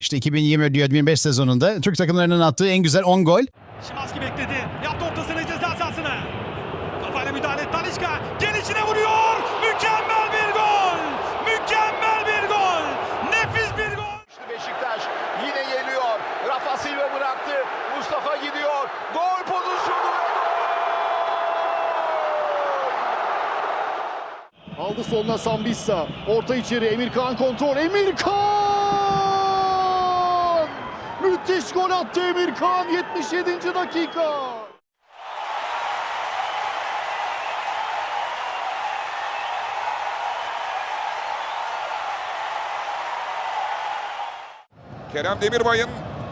İşte 2020-2025 sezonunda Türk takımlarının attığı en güzel 10 gol. Şimanski bekledi. Yaptı ortasını ceza sahasına. Kafayla müdahale etti Talişka. Gelişine vuruyor. Mükemmel bir gol. Mükemmel bir gol. Nefis bir gol. Beşiktaş yine geliyor. Rafa Silva bıraktı. Mustafa gidiyor. Gol pozisyonu! Aldı soluna Sambissa. Orta içeri Emirkan kontrol. Emirkan! Müthiş gol attı Emirkan 77. dakika. Kerem Demirbay'ın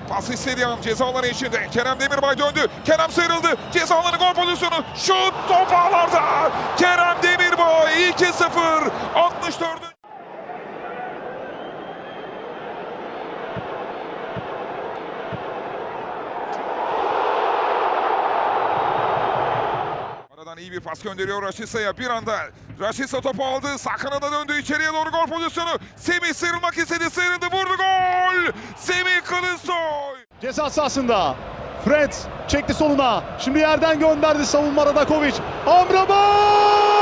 pas istediği ceza alanı içinde. Kerem Demirbay döndü. Kerem sıyrıldı. Ceza alanı gol pozisyonu. Şut top ağlarda. Kerem Demirbay 2-0. 64. Aradan iyi bir pas gönderiyor Raşisa'ya. Bir anda Raşisa topu aldı. Sağ kanada döndü. içeriye doğru gol pozisyonu. Semih sıyrılmak istedi. Sıyrıldı. Vurdu gol. Semih Kılıçsoy. Ceza sahasında. Fred çekti soluna. Şimdi yerden gönderdi savunma Radakovic. Amrabat!